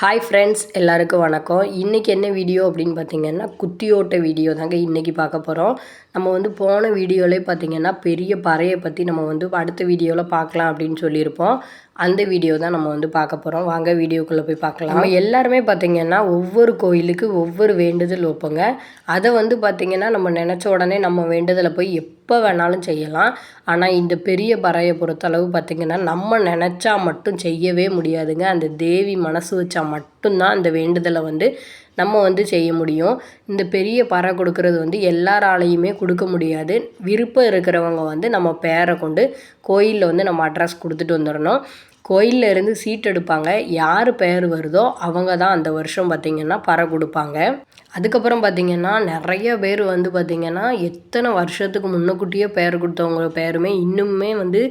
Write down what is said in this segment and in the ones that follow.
Hi friends எல்லாருக்கும் வணக்கம். இன்றைக்கி என்ன வீடியோ அப்படின்னு பார்த்தீங்கன்னா குத்தியோட்ட வீடியோ தாங்க இன்றைக்கி பார்க்க போகிறோம் நம்ம வந்து போன வீடியோவிலே பார்த்தீங்கன்னா பெரிய பறையை பற்றி நம்ம வந்து அடுத்த வீடியோவில் பார்க்கலாம் அப்படின்னு சொல்லியிருப்போம். அந்த வீடியோ தான் நம்ம வந்து பார்க்க போகிறோம் வாங்க வீடியோக்குள்ளே போய் பார்க்கலாம். நம்ம எல்லாருமே பார்த்திங்கன்னா ஒவ்வொரு கோயிலுக்கு ஒவ்வொரு வேண்டுதல் வைப்போங்க. அதை வந்து பார்த்திங்கன்னா நம்ம நினச்ச உடனே நம்ம வேண்டுதலை போய் எப்போ வேணாலும் செய்யலாம். ஆனால் இந்த பெரிய பறையை பொறுத்தளவு பார்த்திங்கன்னா நம்ம நினச்சா மட்டும் செய்யவே முடியாதுங்க. அந்த தேவி மனசு வச்சா மட்டும்தான் அந்த வேண்டுதலை வந்து நம்ம வந்து செய்ய முடியும். இந்த பெரிய பறை கொடுக்கறது வந்து எல்லாராலையுமே கொடுக்க முடியாது. விருப்பம் இருக்கிறவங்க வந்து நம்ம பேரை கொண்டு கோயிலில் வந்து நம்ம அட்ரஸ் கொடுத்துட்டு வந்துடணும் கோயிலில் இருந்து சீட் எடுப்பாங்க. யார் பெயர் வருதோ அவங்க தான் அந்த வருஷம் பார்த்திங்கன்னா பறை கொடுப்பாங்க. அதுக்கப்புறம் பார்த்திங்கன்னா நிறைய பேர் வந்து பார்த்திங்கன்னா எத்தனை வருஷத்துக்கு முன்னக்கூட்டியே பெயர் கொடுத்தவங்க பேருமே இன்னுமே வந்து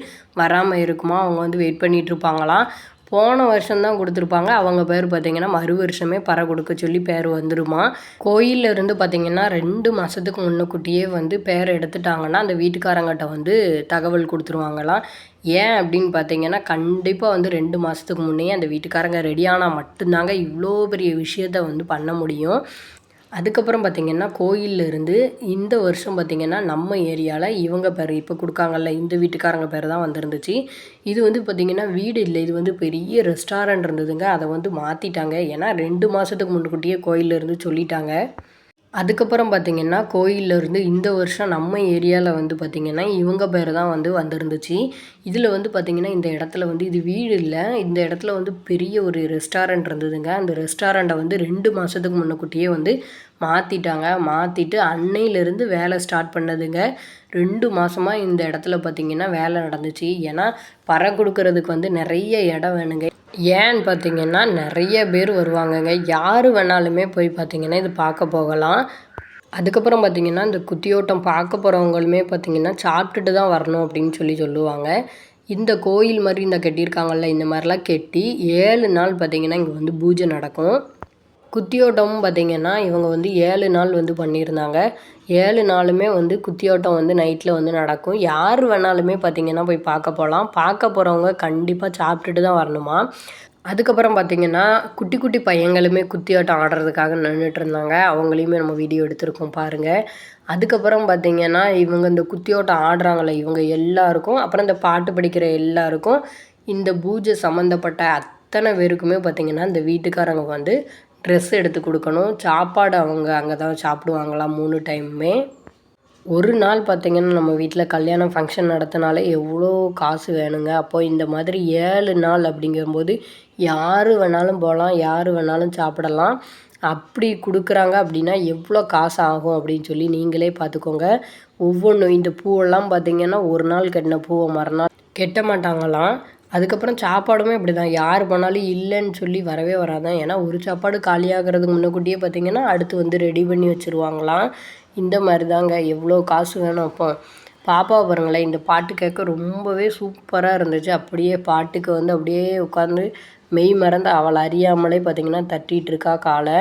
வராமல் இருக்குமா? அவங்க வந்து வெயிட் பண்ணிகிட்ருப்பாங்களாம் போன வருஷம்தான் கொடுத்துருப்பாங்க. அவங்க பேர் பார்த்திங்கன்னா மறு வருஷமே பற கொடுக்க சொல்லி பேர் வந்துடுமா கோயிலில் இருந்து பார்த்திங்கன்னா ரெண்டு மாதத்துக்கு முன்னக்கூட்டியே வந்து பேர் எடுத்துட்டாங்கன்னா அந்த வீட்டுக்காரங்கிட்ட வந்து தகவல் கொடுத்துருவாங்களாம். ஏன் அப்படின்னு பார்த்தீங்கன்னா கண்டிப்பாக வந்து ரெண்டு மாதத்துக்கு முன்னே அந்த வீட்டுக்காரங்க ரெடியானால் மட்டும்தாங்க இவ்வளோ பெரிய விஷயத்த வந்து பண்ண முடியும். அதுக்கப்புறம் பார்த்திங்கன்னா கோயிலில் இருந்து இந்த வருஷம் பார்த்திங்கன்னா நம்ம ஏரியாவில் இவங்க பேர் இப்போ கொடுக்காங்கல்ல இந்த வீட்டுக்காரங்க பேர் தான் வந்துருந்துச்சு. இது வந்து பார்த்திங்கன்னா வீடு இல்லை இது வந்து பெரிய ரெஸ்டாரண்ட் இருந்ததுங்க. அதை வந்து மாற்றிட்டாங்க ஏன்னா ரெண்டு மாதத்துக்கு முன்னுக்கூட்டியே கோயிலில் இருந்து சொல்லிட்டாங்க. அதுக்கப்புறம் பார்த்திங்கன்னா கோயிலேருந்து இந்த வருஷம் நம்ம ஏரியாவில் வந்து பார்த்திங்கன்னா இவங்க பேர் தான் வந்து வந்திருந்துச்சு. இதில் வந்து பார்த்திங்கன்னா இந்த இடத்துல வந்து இது வீடு இல்லை. இந்த இடத்துல வந்து பெரிய ஒரு ரெஸ்டாரண்ட் இருந்ததுங்க. அந்த ரெஸ்டாரண்ட்டை வந்து ரெண்டு மாதத்துக்கு முன்னக்கூட்டியே வந்து மாற்றிட்டாங்க மாற்றிட்டு அன்னையிலேருந்து வேலை ஸ்டார்ட் பண்ணதுங்க. ரெண்டு மாதமாக இந்த இடத்துல பார்த்திங்கன்னா வேலை நடந்துச்சு. ஏன்னா பறை கொடுக்கறதுக்கு வந்து நிறைய இடம் வேணுங்க. ஏன்னு பார்த்தீங்கன்னா நிறைய பேர் வருவாங்கங்க. யார் வேணாலுமே போய் பார்த்தீங்கன்னா இது பார்க்க போகலாம். அதுக்கப்புறம் பார்த்திங்கன்னா இந்த குத்தியோட்டம் பார்க்க போகிறவங்களுமே பார்த்திங்கன்னா சாப்பிட்டுட்டு தான் வரணும் அப்படின்னு சொல்லி சொல்லுவாங்க. இந்த கோயில் மாதிரி இந்த கட்டியிருக்காங்கல்ல இந்த மாதிரிலாம் கெட்டி ஏழு நாள் பார்த்திங்கன்னா இங்கே வந்து பூஜை நடக்கும். குத்தியோட்டமும் பார்த்திங்கன்னா இவங்க வந்து ஏழு நாள் வந்து பண்ணியிருந்தாங்க. ஏழு நாளுமே வந்து குத்தியோட்டம் வந்து நைட்டில் வந்து நடக்கும். யார் வேணாலுமே பார்த்திங்கன்னா போய் பார்க்க போகலாம். பார்க்க போகிறவங்க கண்டிப்பாக சாப்பிட்டுட்டு தான் வரணுமா? அதுக்கப்புறம் பார்த்திங்கன்னா குட்டி குட்டி பையங்களுமே குத்தியாட்டம் ஆடுறதுக்காக நின்றுட்டு இருந்தாங்க. அவங்களையுமே நம்ம வீடியோ எடுத்திருக்கோம் பாருங்கள் அதுக்கப்புறம் பார்த்திங்கன்னா இவங்க இந்த குத்தியோட்டம் ஆடுறாங்களே இவங்க எல்லாருக்கும் அப்புறம் இந்த பாட்டு படிக்கிற எல்லாருக்கும் இந்த பூஜை சம்மந்தப்பட்ட அத்தனை பேருக்குமே பார்த்திங்கன்னா இந்த வீட்டுக்காரங்க வந்து ட்ரெஸ் எடுத்து கொடுக்கணும். சாப்பாடு அவங்க அங்கே தான் சாப்பிடுவாங்களாம் மூணு டைமுமே. ஒரு நாள் பார்த்திங்கன்னா நம்ம வீட்டில் கல்யாணம் ஃபங்க்ஷன் நடத்தினாலே எவ்வளோ காசு வேணுங்க. அப்போ இந்த மாதிரி ஏழு நாள் அப்படிங்கும்போது யார் வேணாலும் போகலாம் யார் வேணாலும் சாப்பிடலாம். அப்படி கொடுக்குறாங்க அப்படின்னா எவ்வளோ காசு ஆகும் அப்படின்னு சொல்லி நீங்களே பார்த்துக்கோங்க ஒவ்வொன்றும் இந்த பூவெல்லாம் பார்த்திங்கன்னா ஒரு நாள் கட்டின பூவை மறுநாள் கெட்ட மாட்டாங்களாம். அதுக்கப்புறம் சாப்பாடுமே இப்படி தான் யார் போனாலும் இல்லைன்னு சொல்லி வரவே வராதான். ஏன்னா ஒரு சாப்பாடு காலியாகிறதுக்கு முன்னக்கூட்டியே பார்த்திங்கன்னா அடுத்து வந்து ரெடி பண்ணி வச்சுருவாங்களாம். இந்த மாதிரி தாங்க எவ்வளோ காசு வேணும் அப்போ. பாப்பா பாருங்களேன் இந்த பாட்டு கேட்க ரொம்பவே சூப்பராக இருந்துச்சு. அப்படியே பாட்டுக்கு வந்து அப்படியே உட்காந்து மெய் மறந்து அவள் அறியாமலே பார்த்திங்கன்னா தட்டிகிட்டு இருக்கா காலை.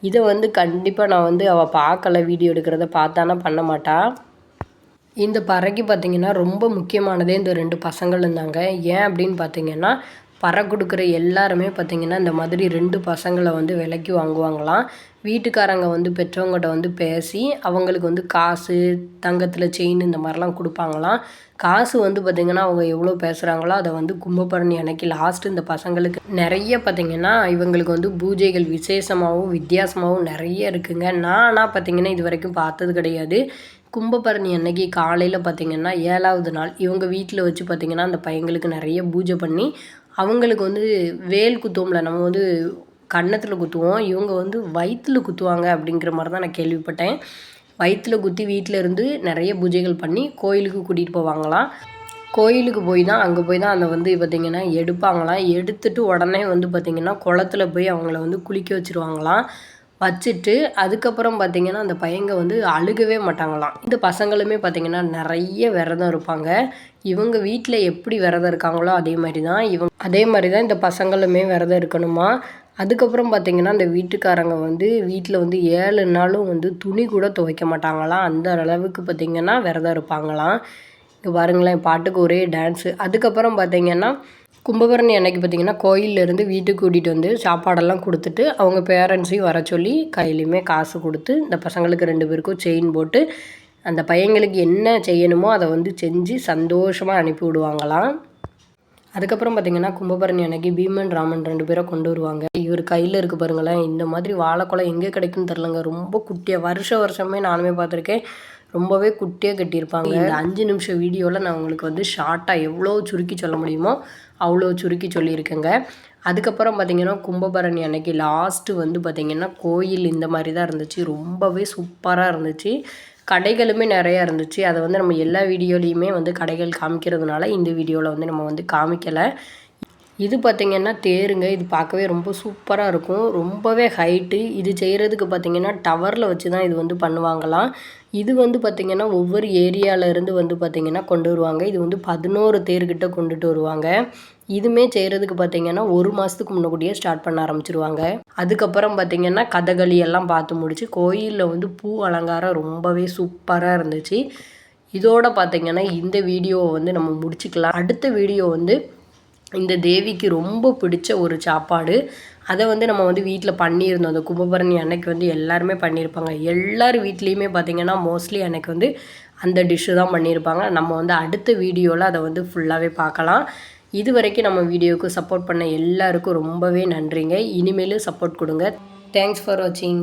இதை வந்து கண்டிப்பாக நான் வந்து அவள் பார்க்கல வீடியோ எடுக்கிறத பார்த்தானா பண்ண மாட்டாள் இந்த பறைக்கு பார்த்திங்கன்னா ரொம்ப முக்கியமானதே இந்த ரெண்டு பசங்கள் இருந்தாங்க ஏன் அப்படின்னு பார்த்தீங்கன்னா பறை கொடுக்குற எல்லாருமே பார்த்திங்கன்னா இந்த மாதிரி ரெண்டு பசங்களை வந்து விலைக்கு வாங்குவாங்களாம். வீட்டுக்காரங்க வந்து பெற்றவங்ககிட்ட வந்து பேசி அவங்களுக்கு வந்து காசு தங்கத்தில் செயின் இந்த மாதிரிலாம் கொடுப்பாங்களாம். காசு வந்து பார்த்திங்கன்னா அவங்க எவ்வளோ பேசுகிறாங்களோ அதை வந்து கும்பபரணி அன்னைக்கு லாஸ்ட்டு இந்த பசங்களுக்கு நிறைய பார்த்திங்கன்னா இவங்களுக்கு வந்து பூஜைகள் விசேஷமாகவும் வித்தியாசமாகவும் நிறைய இருக்குங்க. நான் ஆனால் பார்த்திங்கன்னா இது வரைக்கும் பார்த்தது கிடையாது. கும்பபரணி அன்னைக்கு காலையில் பார்த்திங்கன்னா ஏழாவது நாள் இவங்க வீட்டில் வச்சு பார்த்திங்கன்னா அந்த பையங்களுக்கு நிறைய பூஜை பண்ணி அவங்களுக்கு வந்து வேல் குத்துவோம்ல நம்ம வந்து கன்னத்தில் குத்துவோம். இவங்க வந்து வயிற்றில் குத்துவாங்க அப்படிங்கிற மாதிரி தான் நான் கேள்விப்பட்டேன். வயிற்றில் குத்தி வீட்டில் இருந்து நிறைய பூஜைகள் பண்ணி கோயிலுக்கு கூட்டிகிட்டு போவாங்களாம். கோயிலுக்கு போய் தான் அங்கே போய் தான் அந்த வந்து பார்த்திங்கன்னா எடுப்பாங்களாம். எடுத்துட்டு உடனே வந்து பார்த்திங்கன்னா குளத்துல போய் அவங்கள வந்து குளிக்க வச்சுருவாங்களாம். வச்சுட்டு அதுக்கப்புறம் பார்த்திங்கன்னா அந்த பையங்க வந்து அழுகவே மாட்டாங்களாம். இந்த பசங்களுமே பார்த்திங்கன்னா நிறைய விரதம் இருப்பாங்க. இவங்க வீட்டில் எப்படி விரதம் இருக்காங்களோ அதே மாதிரி தான் இவங்க அதே மாதிரி தான் இந்த பசங்களுமே விரதம் இருக்கணுமா? அதுக்கப்புறம் பார்த்திங்கன்னா அந்த வீட்டுக்காரங்க வந்து வீட்டில் வந்து ஏழு நாளும் வந்து துணி கூட துவைக்க மாட்டாங்களாம். அந்த அளவுக்கு பார்த்திங்கன்னா விரதம் இருப்பாங்களாம். பாருங்களேன் பாட்டுக்கு ஒரே டான்ஸு அதுக்கப்புறம் பார்த்திங்கன்னா கும்பகரணி அன்னைக்கு பார்த்திங்கன்னா கோயிலேருந்து வீட்டுக்கு கூட்டிகிட்டு வந்து சாப்பாடெல்லாம் கொடுத்துட்டு அவங்க பேரண்ட்ஸையும் வர சொல்லி கையிலையுமே காசு கொடுத்து இந்த பசங்களுக்கு ரெண்டு பேருக்கும் செயின் போட்டு அந்த பையங்களுக்கு என்ன செய்யணுமோ அதை வந்து செஞ்சு சந்தோஷமாக அனுப்பி விடுவாங்களாம். அதுக்கப்புறம் பார்த்திங்கன்னா கும்பபரணி அன்னைக்கு பீமன் ராமன் ரெண்டு பேரை கொண்டு வருவாங்க. இவர் கையில் இருக்குது பாருங்களேன் இந்த மாதிரி வாழைக்குளம் எங்கே கிடைக்குன்னு தெரிலங்க ரொம்ப குட்டியாக வருஷ வருஷமே நானுமே பார்த்துருக்கேன். ரொம்பவே குட்டியாக கட்டியிருப்பாங்க. இந்த அஞ்சு நிமிஷம் வீடியோவில் நான் உங்களுக்கு வந்து ஷார்ட்டாக எவ்வளோ சுருக்கி சொல்ல முடியுமோ அவ்வளோ சுருக்கி சொல்லியிருக்கேங்க. அதுக்கப்புறம் பார்த்திங்கன்னா கும்பபரணி அன்னைக்கு லாஸ்ட்டு வந்து பார்த்திங்கன்னா கோயில் இந்த மாதிரி தான் இருந்துச்சு. ரொம்பவே சூப்பராக இருந்துச்சு. கடைகளுமே நிறையா இருந்துச்சு. அதை வந்து நம்ம எல்லா வீடியோலையுமே வந்து கடைகள் காமிக்கிறதுனால இந்த வீடியோவில் வந்து நம்ம வந்து காமிக்கலை. இது பார்த்திங்கன்னா தேருங்க. இது பார்க்கவே ரொம்ப சூப்பராக இருக்கும். ரொம்பவே ஹைட்டு இது செய்கிறதுக்கு பார்த்திங்கன்னா டவரில் வச்சு தான் இது வந்து பண்ணுவாங்களாம். இது வந்து பார்த்திங்கன்னா ஒவ்வொரு ஏரியாவிலேருந்து வந்து பார்த்திங்கன்னா கொண்டு வருவாங்க. இது வந்து பதினோரு தேர்கிட்ட கொண்டுட்டு வருவாங்க. இதுமே செய்கிறதுக்கு பார்த்திங்கன்னா ஒரு மாதத்துக்கு முன்னக்கூடியே ஸ்டார்ட் பண்ண ஆரம்பிச்சிருவாங்க. அதுக்கப்புறம் பார்த்திங்கன்னா கதகளி எல்லாம் பார்த்து முடிச்சு கோயிலில் வந்து பூ அலங்காரம் ரொம்பவே சூப்பராக இருந்துச்சு. இதோட பார்த்திங்கன்னா இந்த வீடியோவை வந்து நம்ம முடிச்சுக்கலாம். அடுத்த வீடியோ வந்து இந்த தேவிக்கு ரொம்ப பிடிச்ச ஒரு சாப்பாடு. அதை வந்து நம்ம வந்து வீட்டில் பண்ணியிருந்தோம். அந்த கும்பபரணி அன்னைக்கு வந்து எல்லாருமே பண்ணியிருப்பாங்க. எல்லார் வீட்லேயுமே பார்த்திங்கன்னா மோஸ்ட்லி அன்னைக்கு வந்து அந்த டிஷ்ஷு தான் பண்ணியிருப்பாங்க. நம்ம வந்து அடுத்த வீடியோவில் அதை வந்து ஃபுல்லாகவே பார்க்கலாம் இது வரைக்கும் நம்ம வீடியோவுக்கு சப்போர்ட் பண்ண எல்லாருக்கும் ரொம்பவே நன்றிங்க. இனிமேலும் சப்போர்ட் கொடுங்க. தேங்க்ஸ் ஃபார் வாட்சிங்